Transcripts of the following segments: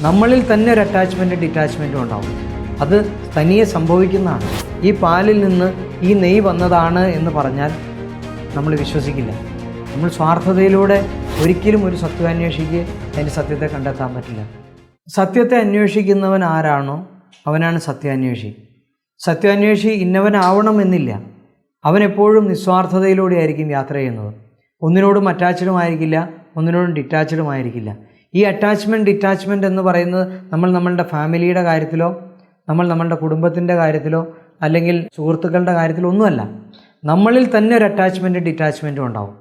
നമ്മളിൽ തന്നെ ഒരു അറ്റാച്ച്മെന്റും ഡിറ്റാച്ച്മെന്റും ഉണ്ടാവും. അത് തനിയെ സംഭവിക്കുന്നതാണ്. ഈ പാലിൽ നിന്ന് ഈ നെയ് വന്നതാണ് എന്ന് പറഞ്ഞാൽ നമ്മൾ വിശ്വസിക്കില്ല. നമ്മൾ സ്വാർത്ഥതയിലൂടെ ഒരിക്കലും ഒരു സത്യാന്വേഷിക്ക് അതിന്റെ സത്യത്തെ കണ്ടെത്താൻ പറ്റില്ല. സത്യത്തെ അന്വേഷിക്കുന്നവൻ ആരാണോ അവനാണ് സത്യാന്വേഷി. സത്യാന്വേഷി ഇന്നവനാവണമെന്നില്ല. അവൻ എപ്പോഴും നിസ്വാർത്ഥതയിലൂടെ ആയിരിക്കും യാത്ര ചെയ്യുന്നത്. ഒന്നിനോടും അറ്റാച്ചഡും ആയിരിക്കില്ല ഒന്നിനോടും ഡിറ്റാച്ചഡും ആയിരിക്കില്ല ഈ അറ്റാച്ച്മെന്റ് ഡിറ്റാച്ച്മെന്റ് എന്ന് പറയുന്നത് നമ്മൾ നമ്മളുടെ ഫാമിലിയുടെ കാര്യത്തിലോ നമ്മൾ നമ്മളുടെ കുടുംബത്തിന്റെ കാര്യത്തിലോ അല്ലെങ്കിൽ സുഹൃത്തുക്കളുടെ കാര്യത്തിലോ ഒന്നുമല്ല. നമ്മളിൽ തന്നെ ഒരു അറ്റാച്ച്മെന്റും ഡിറ്റാച്ച്മെന്റും ഉണ്ടാവും.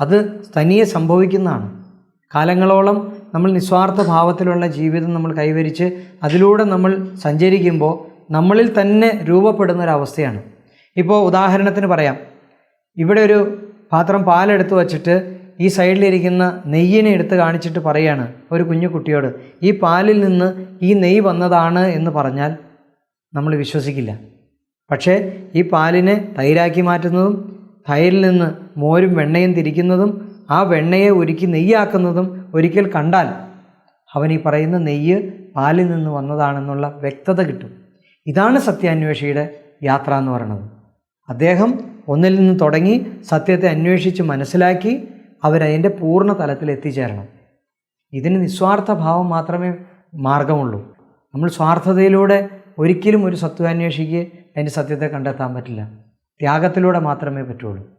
അത് തനിയെ സംഭവിക്കുന്നതാണ്. കാലങ്ങളോളം നമ്മൾ നിസ്വാർത്ഥ ഭാവത്തിലുള്ള ജീവിതം നമ്മൾ കൈവരിച്ച് അതിലൂടെ നമ്മൾ സഞ്ചരിക്കുമ്പോൾ നമ്മളിൽ തന്നെ രൂപപ്പെടുന്ന ഒരു അവസ്ഥയാണ്. ഇപ്പോൾ ഉദാഹരണത്തിന് പറയാം. ഇവിടെ ഒരു പാത്രം പാലെടുത്ത് വച്ചിട്ട് ഈ സൈഡിലിരിക്കുന്ന നെയ്യിനെ എടുത്ത് കാണിച്ചിട്ട് പറയാണ് ഒരു കുഞ്ഞു കുട്ടിയോട് ഈ പാലിൽ നിന്ന് ഈ നെയ്യ് വന്നതാണ് എന്ന് പറഞ്ഞാൽ നമ്മൾ വിശ്വസിക്കില്ല. പക്ഷേ ഈ പാലിനെ തൈരാക്കി മാറ്റുന്നതും തൈരിൽ നിന്ന് മോരും വെണ്ണയും തിരിക്കുന്നതും ആ വെണ്ണയെ ഒരുക്കി നെയ്യാക്കുന്നതും ഒരിക്കൽ കണ്ടാൽ അവൻ ഈ പറയുന്ന നെയ്യ് പാലിൽ നിന്ന് വന്നതാണെന്നുള്ള വ്യക്തത കിട്ടും. ഇതാണ് സത്യാന്വേഷിയുടെ യാത്ര എന്ന് പറയുന്നത്. അദ്ദേഹം ഒന്നിൽ നിന്ന് തുടങ്ങി സത്യത്തെ അന്വേഷിച്ച് മനസ്സിലാക്കി അവരതിന്റെ പൂർണ തലത്തിൽ എത്തിച്ചേരണം. ഇതിന് നിസ്വാർത്ഥ ഭാവം മാത്രമേ മാർഗമുള്ളൂ. നമ്മൾ സ്വാർത്ഥതയിലൂടെ ഒരിക്കലും ഒരു സത്വാന്വേഷിക്ക് അതിന്റെ സത്യത്തെ കണ്ടെത്താൻ പറ്റില്ല. ത്യാഗത്തിലൂടെ മാത്രമേ പറ്റുള്ളൂ.